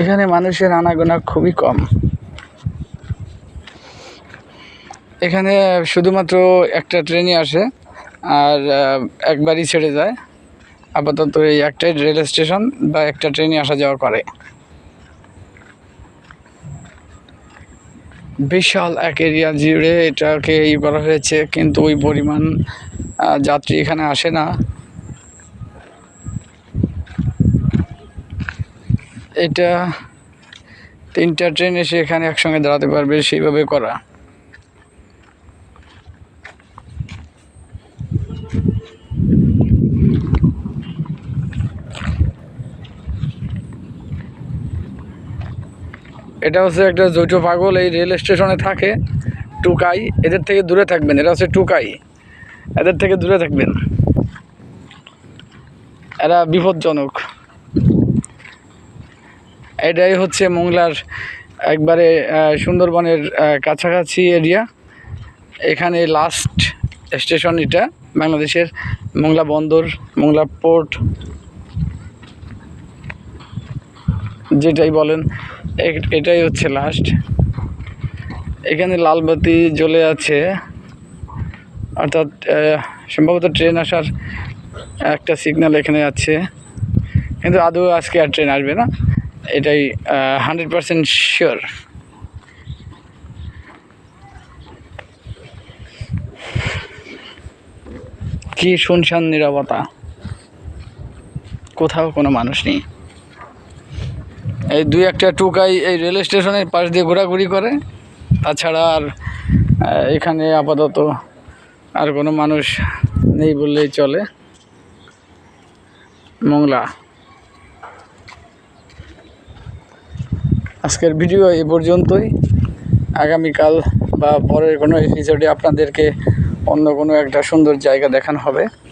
এখানে মানুষের আনাগোনা খুবই কম। এখানে শুধুমাত্র একটা ট্রেনই আসে, আর একবারই ছেড়ে যায়। আপাতত এই একটাই রেল স্টেশন বা একটা ট্রেনই আসা যাওয়া করে। বিশাল এক এরিয়া জুড়ে এটাকে ই করা হয়েছে, কিন্তু ওই পরিমাণ যাত্রী এখানে আসে না। এটা তিনটা ট্রেন এসে এখানে একসঙ্গে দাঁড়াতে পারবে, সেইভাবে করা। এটা হচ্ছে একটা জৈট পাগল, এই রেল স্টেশনে থাকে টুকাই। এদের থেকে দূরে থাকবেন, এরা হচ্ছে টুকাই। এদের থেকে দূরে থাকবেন। এরা বিপজ্জনক। এটাই হচ্ছে মোংলার একবারে সুন্দরবনের কাছাকাছি এরিয়া এখানে লাস্ট স্টেশন এটা, বাংলাদেশের মোংলা বন্দর, মোংলা পোর্ট যেটাই বলেন এটাই হচ্ছে লাস্ট এখানে লালবাতি জ্বলে আছে। অর্থাৎ সম্ভবত ট্রেন আসার একটা সিগন্যাল এখানে আছে। কিন্তু আদৌ আজকে আর ট্রেন আসবে না। এটাই হান্ড্রেড পারসেন্ট শিওর কি শুনশান নিরবতা। কোথাও কোনো মানুষ নেই। এই দুই একটা টুকাই এই রেল স্টেশনের পাশ দিয়ে ঘোরাঘুরি করে। তাছাড়া আর এখানে আপাতত আর কোনো মানুষ নেই বললেই চলে। মোংলা। আজকের ভিডিও এ পর্যন্তই। আগামীকাল বা পরের কোনো এপিসোডে আপনাদেরকে অন্য কোনো একটা সুন্দর জায়গা দেখানো হবে।